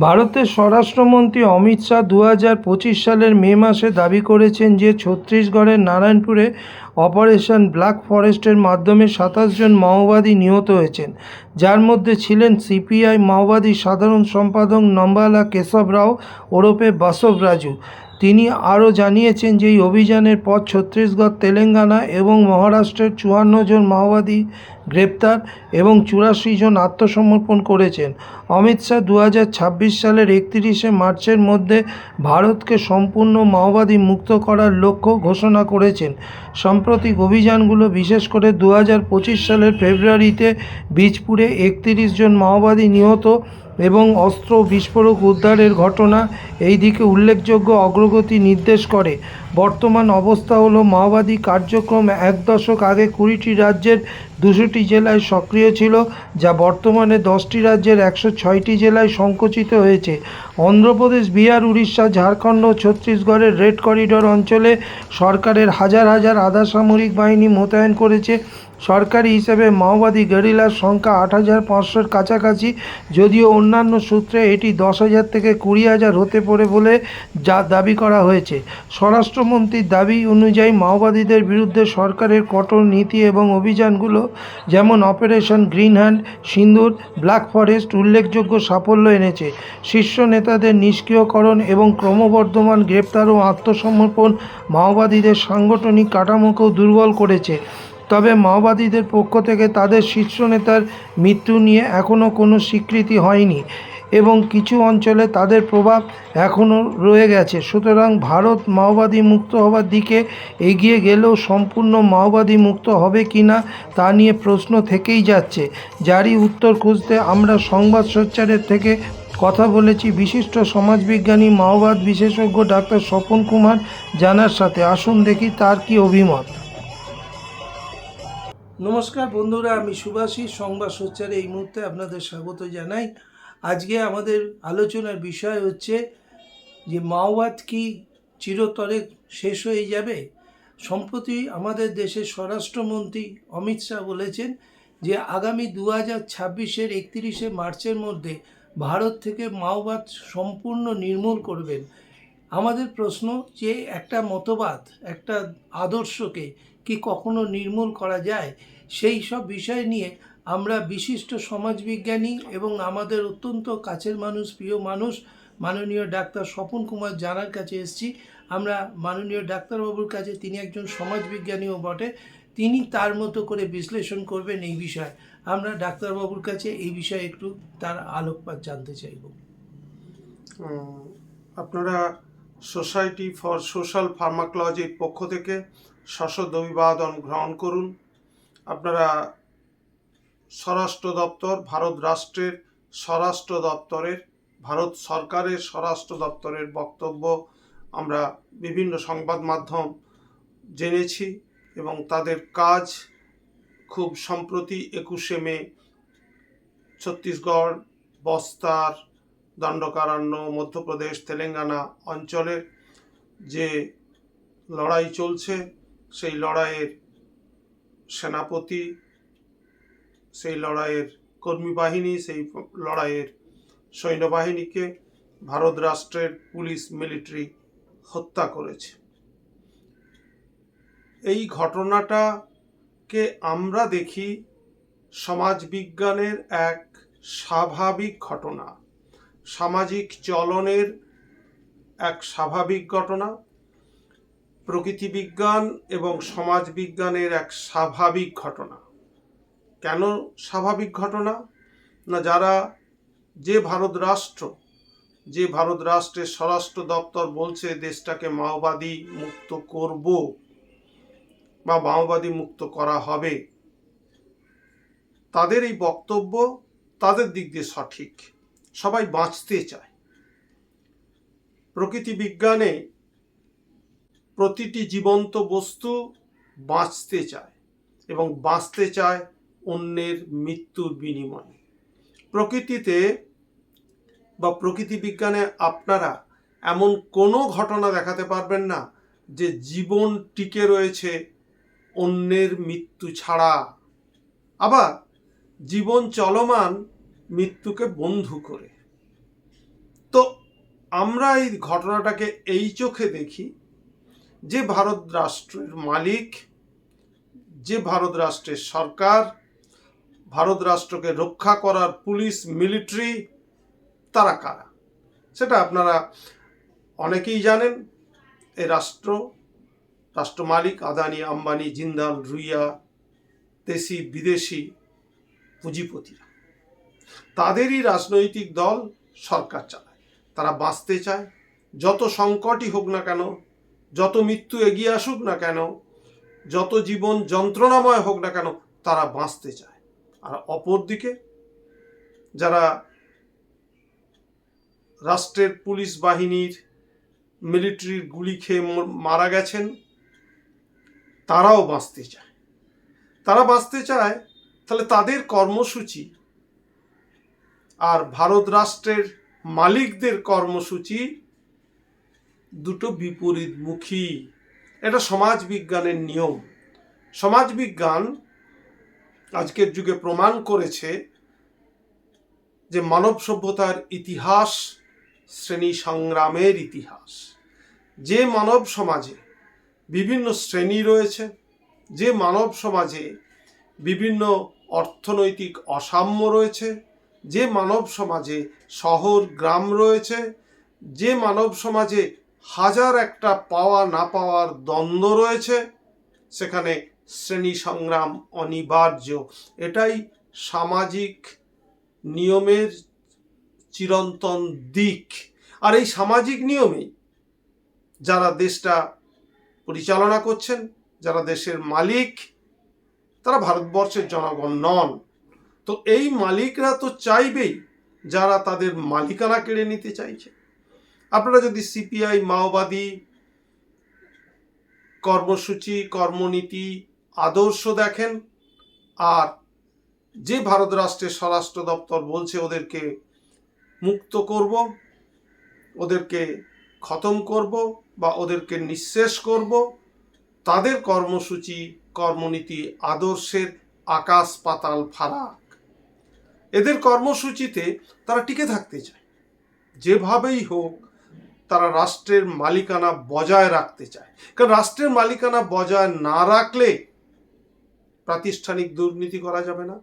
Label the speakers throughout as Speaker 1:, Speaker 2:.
Speaker 1: ভারতের স্বরাষ্ট্রমন্ত্রী অমিত শাহ দু হাজার পঁচিশ সালের মে মাসে দাবি করেছেন যে ছত্তিশগড়ের নারায়ণপুরে অপারেশন ব্ল্যাক ফরেস্টের মাধ্যমে সাতাশ জন মাওবাদী নিহত হয়েছেন। যার মধ্যে ছিলেন সিপিআই মাওবাদী সাধারণ সম্পাদক নম্বালা কেশব রাও ওরফে বাসব রাজু তিনি আরও জানিয়েছেন যে এই অভিযানের পর ছত্তিশগড়, তেলেঙ্গানা এবং মহারাষ্ট্রের চুয়ান্ন জন মাওবাদী গ্রেপ্তার এবং চুরাশি জন আত্মসমর্পণ করেছেন। অমিত শাহ দু হাজার ছাব্বিশ সালের একত্রিশে মার্চের মধ্যে ভারতকে সম্পূর্ণ মাওবাদী মুক্ত করার লক্ষ্য ঘোষণা করেছেন। সাম্প্রতিক অভিযানগুলো বিশেষ করে দু হাজার পঁচিশ সালের ফেব্রুয়ারিতে বীজপুরে একত্রিশ জন মাওবাদী নিহত এবং অস্ত্র বিস্ফোরক উদ্ধারের ঘটনা এই দিকে উল্লেখযোগ্য অগ্রগতি নির্দেশ করে। বর্তমান অবস্থা হলো মাওবাদী কার্যক্রম এক দশক আগে কুড়িটি রাজ্যের দুশোটি জেলায় সক্রিয় ছিল, যা বর্তমানে দশটি রাজ্যের একশো ছয়টি জেলায় সংকুচিত হয়েছে। অন্ধ্রপ্রদেশ, বিহার, উড়িষ্যা, ঝাড়খণ্ড ও ছত্তিশগড়ের রেড করিডোর অঞ্চলে সরকারের হাজার হাজার আধা সামরিক বাহিনী মোতায়েন করেছে। সরকারি হিসেবে মাওবাদী গেরিলার সংখ্যা আট হাজার পাঁচশোর কাছাকাছি, যদিও অন্যান্য সূত্রে এটি দশ হাজার থেকে কুড়ি হাজার হতে পারে বলে যা দাবি করা হয়েছে। স্বরাষ্ট্রমন্ত্রীর দাবি অনুযায়ী মাওবাদীদের বিরুদ্ধে সরকারের কঠোর নীতি এবং অভিযানগুলো, যেমন operation green hand Sindoor, black forest উল্লেখযোগ্য সাফল্য এনেছে। শীর্ষ নেতাদের নিষ্ক্রিয়করণ এবং ক্রমবর্ধমান গ্রেপ্তার ও আত্মসমর্পণ মাওবাদীদের সাংগঠনিক কাঠামোকেও দুর্বল করেছে। তবে মাওবাদীদের পক্ষ থেকে তাদের শীর্ষ নেতার মৃত্যু নিয়ে এখনও কোনো স্বীকৃতি হয়নি এবং কিছু অঞ্চলে তাদের প্রভাব এখনও রয়ে গেছে। সুতরাং ভারত মাওবাদী মুক্ত হওয়ার দিকে এগিয়ে গেলেও সম্পূর্ণ মাওবাদী মুক্ত হবে কি না তা নিয়ে প্রশ্ন থেকেই যাচ্ছে। যারই উত্তর খুঁজতে আমরা সংবাদ সোচ্চারের থেকে কথা বলেছি। বিশিষ্ট সমাজবিজ্ঞানী, মাওবাদ বিশেষজ্ঞ ডাক্তার স্বপন কুমার জানার সাথে। আসুন দেখি তার কি অভিমত। নমস্কার বন্ধুরা, আমি সুভাষী সংবাদ সোচ্চারে এই মুহূর্তে আপনাদের স্বাগত জানাই। আজকে আমাদের আলোচনার বিষয় হচ্ছে যে মাওবাদ কি চিরতরে শেষ হয়ে যাবে? সম্প্রতি আমাদের দেশের স্বরাষ্ট্রমন্ত্রী অমিত শাহ বলেছেন যে আগামী দু হাজার ছাব্বিশের একত্রিশে মার্চের মধ্যে ভারত থেকে মাওবাদ সম্পূর্ণ নির্মূল করবেন। আমাদের প্রশ্ন যে একটা মতবাদ, একটা আদর্শকে কি কখনো নির্মূল করা যায়? সেই সব বিষয় নিয়ে আমরা বিশিষ্ট সমাজবিজ্ঞানী এবং আমাদের অত্যন্ত কাছের মানুষ, প্রিয় মানুষ, মাননীয় ডাক্তার স্বপন কুমার জানার কাছে এসেছি। আমরা মাননীয় ডাক্তারবাবুর কাছে, তিনি একজন সমাজবিজ্ঞানীও বটে, তিনি তার মতো করে বিশ্লেষণ করবেন এই বিষয়ে। আমরা ডাক্তারবাবুর কাছে এই বিষয়ে একটু তার আলোকপাত জানতে চাইব।
Speaker 2: আপনারা সোসাইটি ফর সোশ্যাল ফার্মাকোলজির পক্ষ থেকে সশদ অভিবাদন গ্রহণ করুন। আপনারা স্বরাষ্ট্র দপ্তর, ভারত রাষ্ট্রের স্বরাষ্ট্র দপ্তরের, ভারত সরকারের স্বরাষ্ট্র দপ্তরের বক্তব্য আমরা বিভিন্ন সংবাদ মাধ্যম জেনেছি এবং তাদের কাজ খুব সম্প্রতি একুশে মে, ছত্তিশগড়, বস্তার, দণ্ডকারণ্য, মধ্যপ্রদেশ, তেলেঙ্গানা অঞ্চলের যে লড়াই চলছে সেই লড়াইয়ের সেনাপতি, সেই লড়াইয়ের কর্মী বাহিনী, সেই লড়াইয়ের সৈন্যবাহিনীকে ভারত রাষ্ট্রের পুলিশ, মিলিটারি হত্যা করেছে। এই ঘটনাটাকে আমরা দেখি সমাজবিজ্ঞানের এক স্বাভাবিক ঘটনা। সামাজিক চলনের এক স্বাভাবিক ঘটনা। প্রকৃতিবিজ্ঞান এবং সমাজবিজ্ঞানের এক স্বাভাবিক ঘটনা। কেন স্বাভাবিক ঘটনা? না যারা যে ভারত রাষ্ট্র যে ভারত রাষ্ট্রের স্বরাষ্ট্র দপ্তর বলছে দেশটাকে মাওবাদী মুক্ত করব বা মাওবাদী মুক্ত করা হবে, তাদের এই বক্তব্য তাদের দিক দিয়ে সঠিক। সবাই বাঁচতে চায়। প্রকৃতি বিজ্ঞানে প্রতিটি জীবন্ত বস্তু বাঁচতে চায় এবং বাঁচতে চায় অন্যের মৃত্যুর বিনিময়ে। প্রকৃতিতে বা প্রকৃতি বিজ্ঞানে আপনারা এমন কোনো ঘটনা দেখাতে পারবেন না যে জীবন টিকে রয়েছে অন্যের মৃত্যু ছাড়া। আবার জীবন চলমান মৃত্যুকে বন্ধু করে। তো আমরা এই ঘটনাটাকে এই চোখে দেখি যে ভারত রাষ্ট্রের মালিক, যে ভারত রাষ্ট্রের সরকার, ভারত রাষ্ট্রকে রক্ষা করার পুলিশ, মিলিটারি, তারা কারা? সেটা আপনারা অনেকেই জানেন। এই রাষ্ট্র রাষ্ট্র মালিক আদানি, আম্বানি, জিন্দাল, রুইয়া, দেশি, বিদেশি পুঁজিপতিরা। তাদেরই রাজনৈতিক দল সরকার চালায়। তারা বাঁচতে চায়। যত সংকটই হোক না কেন যত মৃত্যু এগিয়ে আসুক না কেন, যত জীবন যন্ত্রণাময় হোক না কেন, তারা বাঁচতে চায়। আর অপরদিকে, যারা রাষ্ট্রের পুলিশ বাহিনীর মিলিটারির গুলি খেয়ে মারা গেছেন, তারাও বাঁচতে চায়। তারা বাঁচতে চায়, তাহলে তাদের কর্মসূচি আর ভারত রাষ্ট্রের মালিকদের কর্মসূচি দুটো বিপরীতমুখী। এটা সমাজ বিজ্ঞানের নিয়ম। সমাজ বিজ্ঞান আজকের যুগে প্রমাণ করেছে যে মানব সভ্যতার ইতিহাস শ্রেণি সংগ্রামের ইতিহাস। যে মানব সমাজে বিভিন্ন শ্রেণি রয়েছে, যে মানব সমাজে বিভিন্ন অর্থনৈতিক অসাম্য রয়েছে, যে মানব সমাজে শহর, গ্রাম রয়েছে, যে মানব সমাজে হাজার একটা পাওয়া না পাওয়ার দ্বন্দ্ব রয়েছে। সেখানে শ্রেণি সংগ্রাম অনিবার্য। এটাই সামাজিক নিয়মের চিরন্তন দিক। আর এই সামাজিক নিয়মেই যারা দেশটা পরিচালনা করছেন, যারা দেশের মালিক, তারা ভারতবর্ষের জনগণ নন। তো এই মালিকরা তো চাইবেই যারা তাদের মালিকানা কেড়ে নিতে চাইছে। আপনারা যদি সিপিআই, মাওবাদী কর্মসূচি, কর্মনীতি, আদর্শ দেখেন, আর যে ভারত রাষ্ট্রের স্বরাষ্ট্র দপ্তর বলছে ওদেরকে মুক্ত করব, ওদেরকে খতম করব বা ওদেরকে নিঃশেষ করব, তাদের কর্মসূচি, কর্মনীতি, আদর্শের আকাশ পাতাল ফারাক। এদের কর্মসূচিতে তারা টিকে থাকতে চায়। যেভাবেই হোক তারা রাষ্ট্রের মালিকানা বজায় রাখতে চায়। কারণ রাষ্ট্রের মালিকানা বজায় না রাখলে প্রাতিষ্ঠানিক দুর্নীতি করা যাবে না।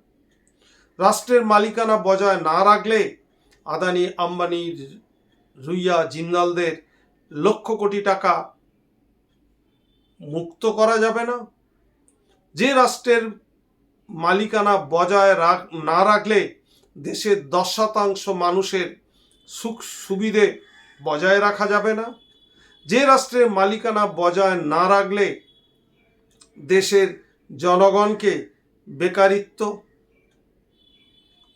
Speaker 2: রাষ্ট্রের মালিকানা বজায় না রাখলে আদানি আম্বানির রুইয়া, জিন্দালদের লক্ষ কোটি টাকা মুক্ত করা যাবে না। যে রাষ্ট্রের মালিকানা বজায় রাখ, না রাখলে দেশের দশ শতাংশ মানুষের সুখ সুবিধে বজায় রাখা যাবে না। যে রাষ্ট্রের মালিকানা বজায় না রাখলে দেশের জনগণকে বেকারিত্ব,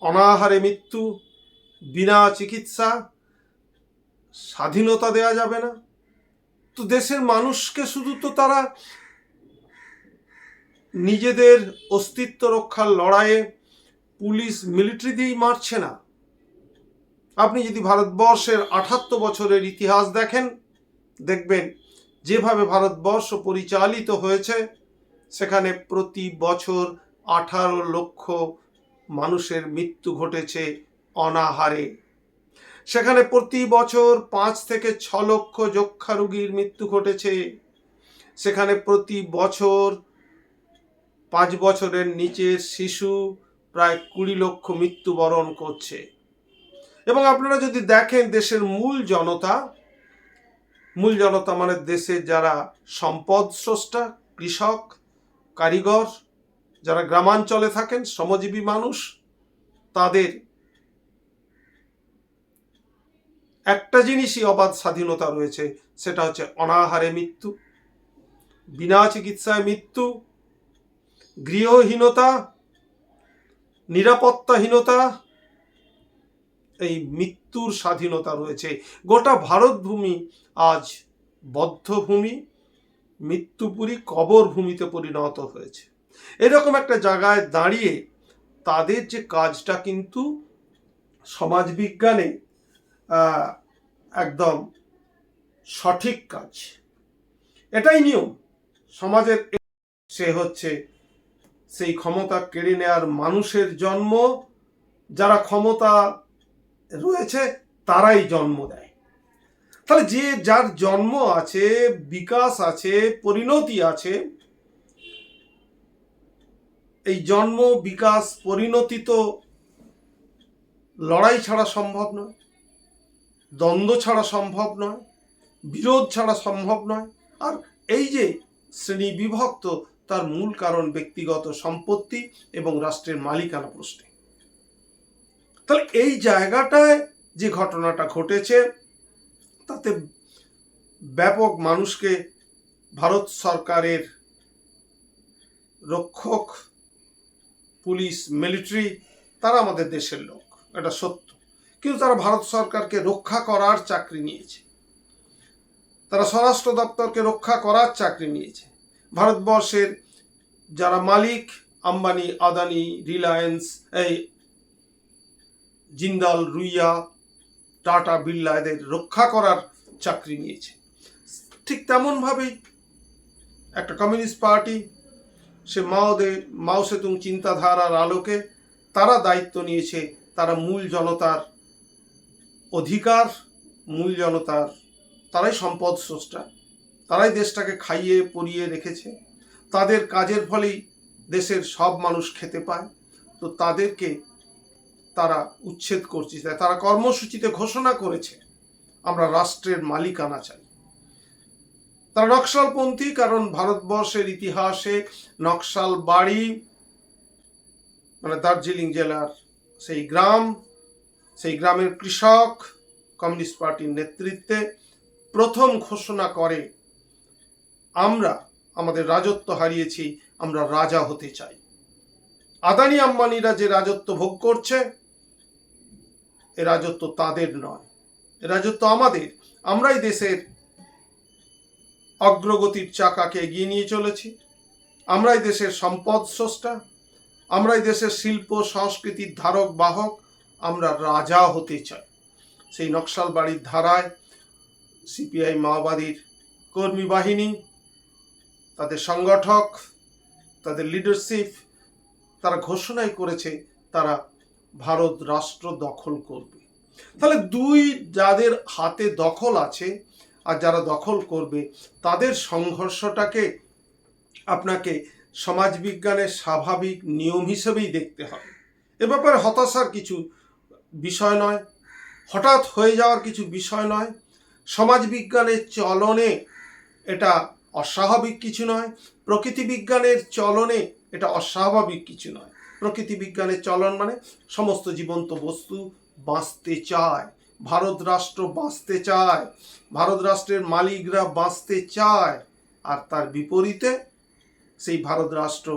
Speaker 2: অনাহারে মৃত্যু, বিনা চিকিৎসা, স্বাধীনতা দেয়া যাবে না। তো দেশের মানুষকে শুধু তো তারা নিজেদের অস্তিত্ব রক্ষার লড়াইয়ে পুলিশ, মিলিটারি দিয়েই মারছে না। আপনি যদি ভারতবর্ষের আঠাত্তর বছরের ইতিহাস দেখেন, দেখবেন যেভাবে ভারতবর্ষ পরিচালিত হয়েছে, সেখানে প্রতি বছর আঠারো লক্ষ মানুষের মৃত্যু ঘটেছে অনাহারে। সেখানে প্রতি বছর পাঁচ থেকে ছ লক্ষ যক্ষা রোগীর মৃত্যু ঘটেছে। সেখানে প্রতি বছর পাঁচ বছরের নিচের শিশু প্রায় কুড়ি লক্ষ মৃত্যুবরণ করছে। এবং আপনারা যদি দেখেন দেশের মূল জনতা মূল জনতা মানে দেশের যারা সম্পদ স্রষ্টা, কৃষক, কারিগর, যারা গ্রামাঞ্চলে থাকেন, শ্রমজীবী মানুষ, তাদের একটা জিনিসই অবাধ স্বাধীনতা রয়েছে, সেটা হচ্ছে অনাহারে মৃত্যু, বিনা চিকিৎসায় মৃত্যু, গৃহহীনতা, নিরাপত্তাহীনতা এই মৃত্যুর স্বাধীনতা রয়েছে। গোটা ভারতভূমি আজ বদ্ধভূমি, মৃত্যুপুরী কবর ভূমিতে পরিণত হয়েছে। এরকম একটা জায়গায় দাঁড়িয়ে তাদের যে কাজটা কিন্তু সমাজবিজ্ঞানে একদম সঠিক কাজ। এটাই নিয়ম। সমাজের সে হচ্ছে সেই ক্ষমতা কেড়ে নেওয়ার মানুষের জন্ম, যারা ক্ষমতা রয়েছে, তারাই জন্ম দেয়। তাহলে যে যার জন্ম আছে, বিকাশ আছে, পরিণতি আছে, এই জন্ম, বিকাশ, পরিণতি তো লড়াই ছাড়া সম্ভব নয়, দ্বন্দ্ব ছাড়া সম্ভব নয়, বিরোধ ছাড়া সম্ভব নয়, আর এই যে শ্রেণি বিভক্ত তার মূল কারণ ব্যক্তিগত সম্পত্তি এবং রাষ্ট্রের মালিকানা প্রশ্নে। তাহলে এই জায়গাটায় যে ঘটনাটা ঘটেছে, তাতে ব্যাপক মানুষকে ভারত সরকারের রক্ষক, পুলিশ, মিলিটারি, তারা আমাদের দেশের লোক, এটা সত্য। কিন্তু তারা ভারত সরকারকে রক্ষা করার চাকরি নিয়েছে। তারা স্বরাষ্ট্র দপ্তরকে রক্ষা করার চাকরি নিয়েছে। ভারতবর্ষের যারা মালিক, আম্বানি, আদানি, রিলায়েন্স, এই জিন্দাল, রুইয়া, টাটা বিড়লা এদের রক্ষা করার চাকরি নিয়েছে। ঠিক তেমনভাবেই একটা কমিউনিস্ট পার্টি, সে মাওদের মাও সেতুং চিন্তাধারার আলোকে তারা দায়িত্ব নিয়েছে, তারা মূল জনতার অধিকার, মূল জনতার, তারাই সম্পদ স্রষ্টা। তারাই দেশটাকে খাইয়ে, পরিয়ে রেখেছে। তাদের কাজের ফলেই দেশের সব মানুষ খেতে পায়। তো তাদেরকে তারা উচ্ছেদ করছে তারা কর্মসূচিতে ঘোষণা করেছে, আমরা রাষ্ট্রের মালিকানা চাই। তারা নকশালপন্থী, কারণ ভারতবর্ষের ইতিহাসে নকশাল বাড়ি মানে দার্জিলিং জেলার সেই গ্রাম, সেই গ্রামের কৃষক, কমিউনিস্ট পার্টির নেতৃত্বে প্রথম ঘোষণা করে, আমরা আমাদের রাজত্ব হারিয়েছি, আমরা রাজা হতে চাই। আদানি আম্বানিরা যে রাজত্ব ভোগ করছে এ রাজত্ব তাদের নয়। এ রাজত্ব আমাদের। আমরাই দেশের অগ্রগতির চাকাকে এগিয়ে নিয়ে চলেছি। আমরাই দেশের সম্পদ স্রষ্টা। আমরাই দেশের শিল্প, সংস্কৃতির ধারক, বাহক। আমরা রাজা হতে চাই। সেই নকশাল বাড়ির ধারায় সিপিআই মাওবাদীর কর্মী বাহিনী, তাদের সংগঠক, তাদের লিডারশিপ তারা ঘোষণাই করেছে, তারা ভারত রাষ্ট্র দখল করবে। তাহলে দুই যাদের হাতে দখল আছে আর যারা দখল করবে, তাদের সংঘর্ষটাকে আপনাকে সমাজবিজ্ঞানের স্বাভাবিক নিয়ম হিসেবেই দেখতে হবে। এ ব্যাপারে হতাশার কিছু বিষয় নয়, হঠাৎ হয়ে যাওয়ার কিছু বিষয় নয়। সমাজবিজ্ঞানের চলনে এটা অস্বাভাবিক কিছু নয় প্রকৃতি বিজ্ঞানের চলনে এটা অস্বাভাবিক কিছু নয়। প্রকৃতি বিজ্ঞানের চলন মানে সমস্ত জীবন্ত বস্তু বাঁচতে চায়, ভারত রাষ্ট্র বাঁচতে চায়, ভারত রাষ্ট্রের মালিকরা বাঁচতে চায়। আর তার বিপরীতে সেই ভারত রাষ্ট্র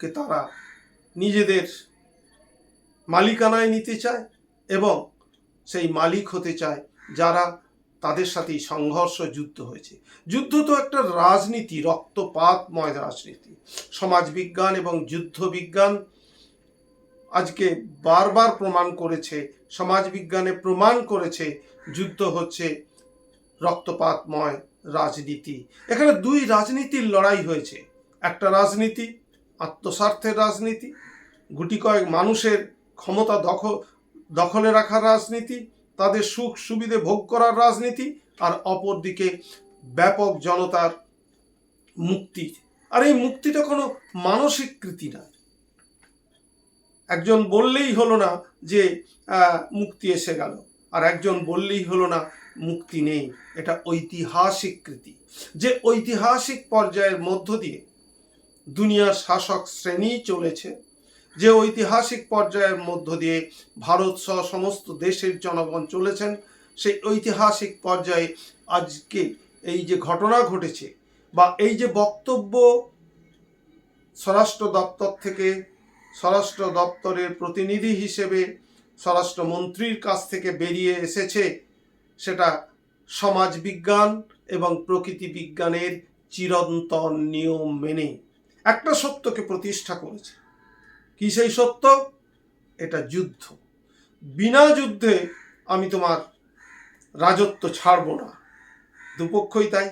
Speaker 2: কে তারা নিজেদের মালিকানায় নিতে চায় এবং সেই মালিক হতে চায় যারা তাদের সাথেই সংঘর্ষ যুদ্ধ হয়েছে। যুদ্ধ তো একটা রাজনীতি, রক্তপাতময় রাজনীতি। সমাজবিজ্ঞান এবং যুদ্ধবিজ্ঞান আজকে বারবার প্রমাণ করেছে, সমাজবিজ্ঞানে প্রমাণ করেছে যুদ্ধ হচ্ছে রক্তপাতময় রাজনীতি। এখানে দুই রাজনীতির লড়াই হয়েছে। একটা রাজনীতি, আত্মস্বার্থের রাজনীতি, গুটি কয়েক মানুষের ক্ষমতা দখল দখলে রাখার রাজনীতি তাদের সুখ সুবিধে ভোগ করার রাজনীতি আর অপরদিকে ব্যাপক জনতার মুক্তি। আর এই মুক্তিটা কোনো মানসিক কৃতি না। একজন বললেই হলো না যে মুক্তি এসে গেল। আর একজন বললেই হলো না, মুক্তি নেই। এটা ঐতিহাসিক কৃতি। যে ঐতিহাসিক পর্যায়ের মধ্য দিয়ে দুনিয়ার শাসক শ্রেণি চলেছে যে ঐতিহাসিক পর্যায়ের মধ্য দিয়ে ভারত সহ সমস্ত দেশের জনগণ চলেছেন, সেই ঐতিহাসিক পর্যায়ে আজকে এই যে ঘটনা ঘটেছে বা এই যে বক্তব্য স্বরাষ্ট্র দপ্তর থেকে, স্বরাষ্ট্র দপ্তরের প্রতিনিধি হিসেবে স্বরাষ্ট্রমন্ত্রীর কাছ থেকে বেরিয়ে এসেছে, সেটা সমাজবিজ্ঞান এবং প্রকৃতি বিজ্ঞানের চিরন্তন নিয়ম মেনে একটা সত্যকে প্রতিষ্ঠা করেছে। কি সেই সত্য? এটা যুদ্ধ। বিনা যুদ্ধে আমি তোমার রাজত্ব ছাড়ব না। দুপক্ষই তাই।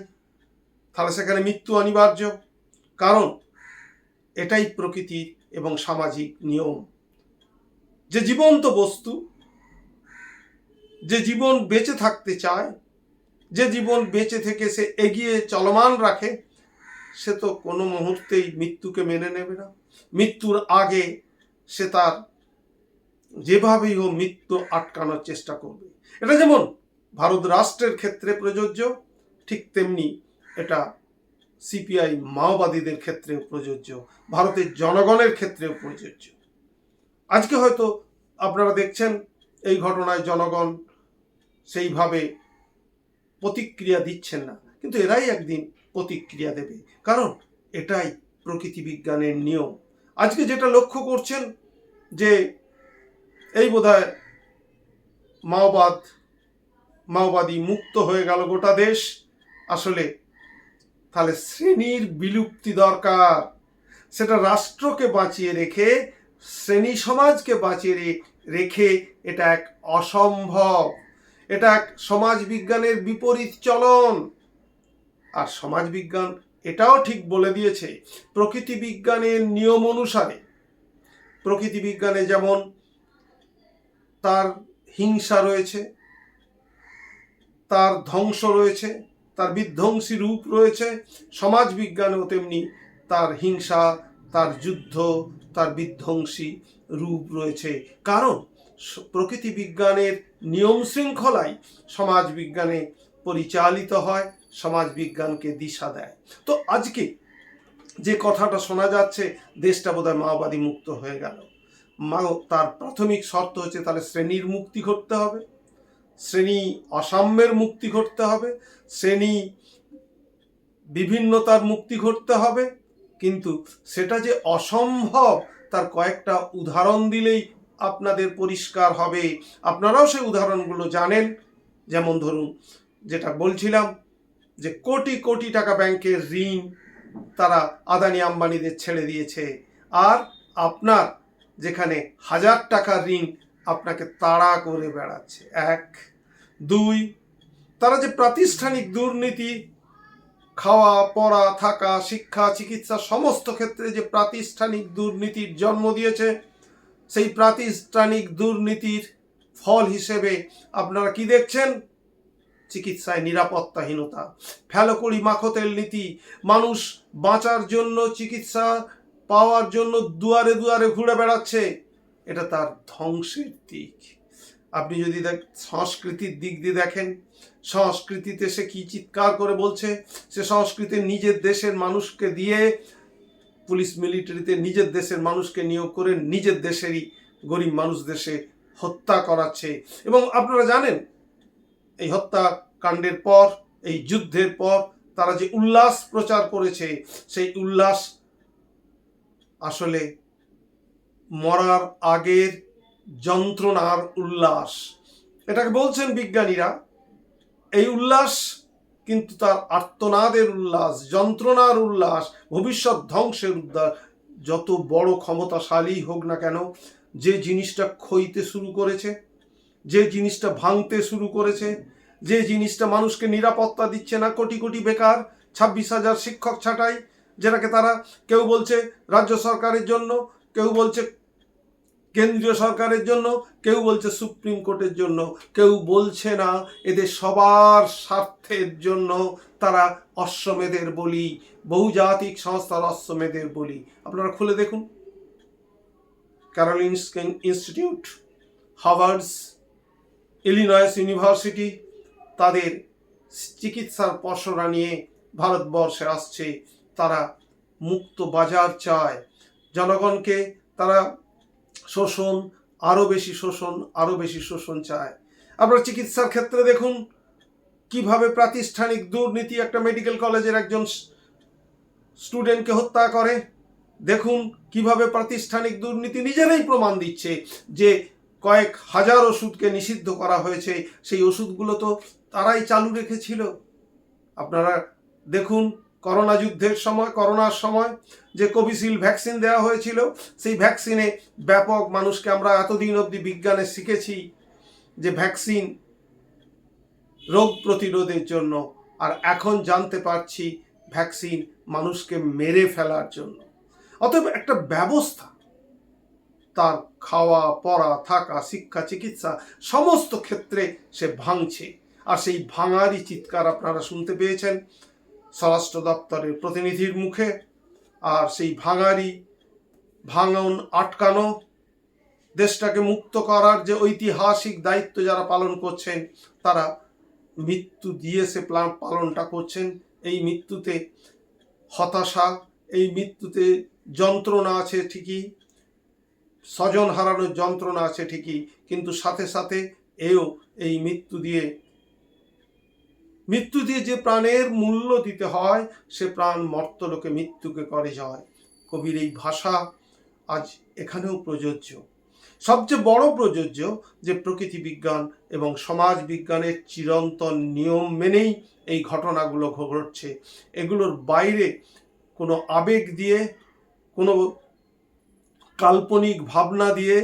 Speaker 2: তাহলে সেখানে মৃত্যু অনিবার্য। কারণ এটাই প্রকৃতির এবং সামাজিক নিয়ম। যে জীবন্ত বস্তু, যে জীবন বেঁচে থাকতে চায়, যে জীবন বেঁচে থেকে সে এগিয়ে চলমান রাখে, সে তো কোনো মুহূর্তেই মৃত্যুকে মেনে নেবে না। মৃত্যুর আগে সে তার যেভাবেই হোক মৃত্যু আটকানোর চেষ্টা করবে। এটা যেমন ভারত রাষ্ট্রের ক্ষেত্রে প্রযোজ্য, ঠিক তেমনি এটা সিপিআই মাওবাদীদের ক্ষেত্রেও প্রযোজ্য, ভারতের জনগণের ক্ষেত্রেও প্রযোজ্য। আজকে হয়তো আপনারা দেখছেন এই ঘটনায় জনগণ সেইভাবে প্রতিক্রিয়া দিচ্ছেন না, কিন্তু এরাই একদিন প্রতিক্রিয়া দেবে। কারণ এটাই প্রকৃতি বিজ্ঞানের নিয়ম। আজকে যেটা লক্ষ্য করছেন যে এই বোধহয় মাওবাদ, মাওবাদী মুক্ত হয়ে গেল গোটা দেশ। আসলে তাহলে শ্রেণির বিলুপ্তি দরকার। সেটা রাষ্ট্রকে বাঁচিয়ে রেখে, শ্রেণি সমাজকে বাঁচিয়ে রেখে এটা এক অসম্ভব। এটা এক সমাজ বিজ্ঞানের বিপরীত চলন। আর সমাজ বিজ্ঞান এটাও ঠিক বলে দিয়েছে প্রকৃতি বিজ্ঞানের নিয়ম অনুসারে। প্রকৃতি বিজ্ঞানে যেমন তার হিংসা রয়েছে, তার ধ্বংস রয়েছে, তার বিধ্বংসী রূপ রয়েছে, সমাজ বিজ্ঞানেও তেমনি তার হিংসা, তার যুদ্ধ, তার বিধ্বংসী রূপ রয়েছে। কারণ প্রকৃতি বিজ্ঞানের নিয়ম শৃঙ্খলাই সমাজ বিজ্ঞানে পরিচালিত হয়। সমাজ বিজ্ঞানকে দিশা দেয়। তো আজকে যে কথাটা শোনা যাচ্ছে, দেশটা বোধহয় মাওবাদী মুক্ত হয়ে গেল। মা তার প্রাথমিক শর্ত হচ্ছে তাহলে শ্রেণির মুক্তি ঘটতে হবে, শ্রেণি অসাম্যের মুক্তি ঘটতে হবে, শ্রেণি বিভিন্নতার মুক্তি ঘটতে হবে, কিন্তু সেটা যে অসম্ভব, তার কয়েকটা উদাহরণ দিলেই আপনাদের পরিষ্কার হবে। আপনারাও সেই উদাহরণগুলো জানেন। যেমন ধরুন, যেটা বলছিলাম যে কোটি কোটি টাকা ব্যাংকের ঋণ তারা আদানি আম্বানিদের ছেড়ে দিয়েছে। আর আপনার যেখানে হাজার টাকার ঋণ আপনাকে তাড়া করে বেড়াচ্ছে। এক। দুই, তারা যে প্রাতিষ্ঠানিক দুর্নীতি, খাওয়া, পড়া, থাকা, শিক্ষা, চিকিৎসা সমস্ত ক্ষেত্রে যে প্রাতিষ্ঠানিক দুর্নীতির জন্ম দিয়েছে, সেই প্রাতিষ্ঠানিক দুর্নীতির ফল হিসেবে আপনারা কি দেখছেন? চিকিৎসায় নিরাপত্তাহীনতা। ফেলকড়ি মাখতেল নীতি, মানুষ বাঁচার জন্য চিকিৎসা পাওয়ার জন্য দুয়ারে দুয়ারে ঘুরে বেড়াচ্ছে, এটা তার ধ্বংসের দিক। আপনি যদি দেখ, সংস্কৃতির দিক দিয়ে দেখেন, সংস্কৃতিতে সে কি চিৎকার করে বলছে, সে সংস্কৃতি নিজের দেশের মানুষকে দিয়ে, পুলিশ মিলিটারিতে নিজের দেশের মানুষকে নিয়োগ করে নিজের দেশেরই গরিব মানুষ দেশে হত্যা করাচ্ছে। এবং আপনারা জানেন এই হত্যাকাণ্ডের পর, এই যুদ্ধের পর তারা যে উল্লাস প্রচার করেছে, সেই উল্লাস আসলে মরার আগের যন্ত্রণার উল্লাস। এটাকে বলছেন বিজ্ঞানীরা, এই উল্লাস কিন্তু তার আর্তনাদের উল্লাস, যন্ত্রণার উল্লাস, ভবিষ্যৎ ধ্বংসের উল্লাস যত বড় ক্ষমতাশালী হোক না কেন, যে জিনিসটা ক্ষইতে শুরু করেছে যে জিনিসটা ভাঙতে শুরু করেছে, যে জিনিসটা মানুষকে নিরাপত্তা দিচ্ছে না, কোটি কোটি বেকার, ছাব্বিশ হাজার শিক্ষক ছাঁটাই, যেটাকে তারা কেউ বলছে রাজ্য সরকারের জন্য, কেউ বলছে কেন্দ্রীয় সরকারের জন্য, কেউ বলছে সুপ্রিম কোর্টের জন্য, কেউ বলছে না এদের সবার স্বার্থের জন্য তারা অশ্বমেধের বলি, বহুজাতিক সংস্থার অশ্বমেধের বলি। আপনারা খুলে দেখুন। Karolinska institute Harvard's Illinois university তাদের চিকিৎসার পসরা নিয়ে ভারতবর্ষে আসছে। তারা মুক্ত বাজার চায়। জনগণকে তারা শোষণ আরও বেশি শোষণ আরও বেশি শোষণ চায়। আপনার চিকিৎসার ক্ষেত্রে দেখুন কীভাবে প্রাতিষ্ঠানিক দুর্নীতি একটা মেডিকেল কলেজের একজন স্টুডেন্টকে হত্যা করে। দেখুন কীভাবে প্রাতিষ্ঠানিক দুর্নীতি নিজেরাই প্রমাণ দিচ্ছে যে কয়েক হাজার ওষুধকে নিষিদ্ধ করা হয়েছে। সেই ওষুধগুলো তো তারাই চালু রেখেছিল। আপনারা দেখুন, করোনা যুদ্ধের সময়, করোনার সময় যে কোভিশিল্ড ভ্যাকসিন দেওয়া হয়েছিল, সেই ভ্যাকসিনে ব্যাপক মানুষকে আমরা এতদিন অবধি বিজ্ঞানে শিখেছি যে ভ্যাকসিন রোগ প্রতিরোধের জন্য। আর এখন জানতে পারছি, ভ্যাকসিন মানুষকে মেরে ফেলার জন্য। অতএব একটা ব্যবস্থা তার খাওয়া, পড়া, থাকা, শিক্ষা, চিকিৎসা সমস্ত ক্ষেত্রে সে ভাঙছে। আর সেই ভাঙারই চিৎকার আপনারা শুনতে পেয়েছেন স্বরাষ্ট্র দপ্তরের প্রতিনিধির মুখে। আর সেই ভাঙারই ভাঙন আটকানো, দেশটাকে মুক্ত করার যে ঐতিহাসিক দায়িত্ব যারা পালন করছেন, তারা মৃত্যু দিয়ে সে প্লা- পালনটা করছেন। এই মৃত্যুতে হতাশা, এই মৃত্যুতে যন্ত্রণা আছে ঠিকই স্বজন হারানোর যন্ত্রণা আছে ঠিকই, কিন্তু সাথে সাথে এও এই মৃত্যু দিয়ে মৃত্যু দিয়ে যে প্রাণের মূল্য দিতে হয়, সে প্রাণ মর্তলোকে মৃত্যুকে করে যায় কবির এই ভাষা আজ এখানেও প্রযোজ্য। সবচেয়ে বড় প্রযোজ্য যে প্রকৃতি বিজ্ঞান এবং সমাজ বিজ্ঞানের চিরন্তন নিয়ম মেনেই এই ঘটনাগুলো ঘটছে। এগুলোর বাইরে কোনো আবেগ দিয়ে কোনো কাল্পনিক ভাবনা দিয়ে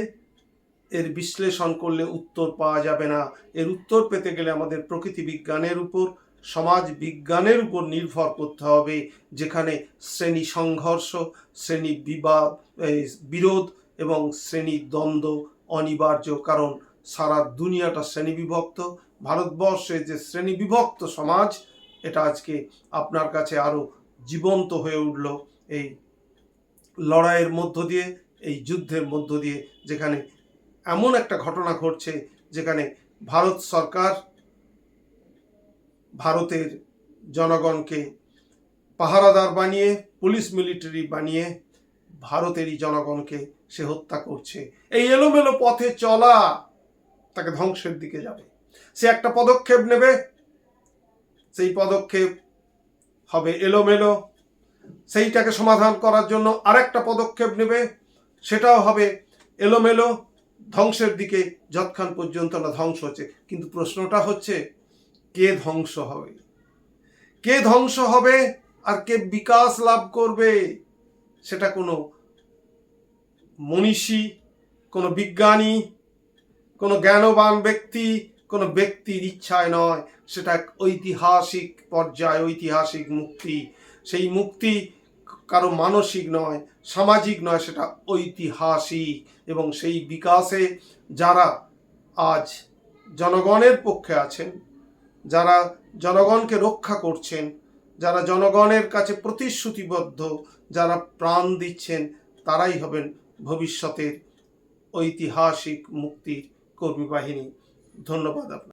Speaker 2: এর বিশ্লেষণ করলে উত্তর পাওয়া যাবে না। এর উত্তর পেতে গেলে আমাদের প্রকৃতি বিজ্ঞানের উপর, সমাজ বিজ্ঞানের উপর নির্ভর করতে হবে, যেখানে শ্রেণি সংঘর্ষ, শ্রেণি বিবাদ বিরোধ এবং শ্রেণি দ্বন্দ্ব অনিবার্য। কারণ সারা দুনিয়াটা শ্রেণি বিভক্ত ভারতবর্ষে যে শ্রেণি বিভক্ত সমাজ, এটা আজকে আপনার কাছে আরও জীবন্ত হয়ে উঠল। এই লড়াইয়ের মধ্য দিয়ে এই যুদ্ধের মধ্য দিয়ে যেখানে এমন একটা ঘটনা ঘটছে, যেখানে ভারত সরকার ভারতের জনগণকে পাহারাদার বানিয়ে, পুলিশ মিলিটারি বানিয়ে ভারতেরই জনগণকে সে হত্যা করছে। এই এলোমেলো পথে চলা তাকে ধ্বংসের দিকে যাবে। সে একটা পদক্ষেপ নেবে, সেই পদক্ষেপ হবে এলোমেলো। সেইটাকে সমাধান করার জন্য আরেকটা পদক্ষেপ নেবে সেটাও হবে এলোমেলো ধ্বংসের দিকে যৎক্ষণ পর্যন্ত না ধ্বংস হচ্ছে। কিন্তু প্রশ্নটা হচ্ছে, কে ধ্বংস হবে? কে ধ্বংস হবে আর কে বিকাশ লাভ করবে? সেটা কোনো মনীষী, কোনো বিজ্ঞানী, কোনো জ্ঞানবান ব্যক্তি, কোনো ব্যক্তির ইচ্ছায় নয়। সেটা এক ঐতিহাসিক পর্যায়, ঐতিহাসিক মুক্তি। সেই মুক্তি কারও মানসিক নয় সামাজিক নয়, সেটা ঐতিহাসিক। এবং সেই বিকাশে যারা আজ জনগণের পক্ষে আছেন, যারা জনগণকে রক্ষা করছেন, যারা জনগণের কাছে প্রতিশ্রুতিবদ্ধ, যারা প্রাণ দিচ্ছেন, তারাই হবেন ভবিষ্যতের ঐতিহাসিক মুক্তির কর্মী বাহিনী। ধন্যবাদ আপনার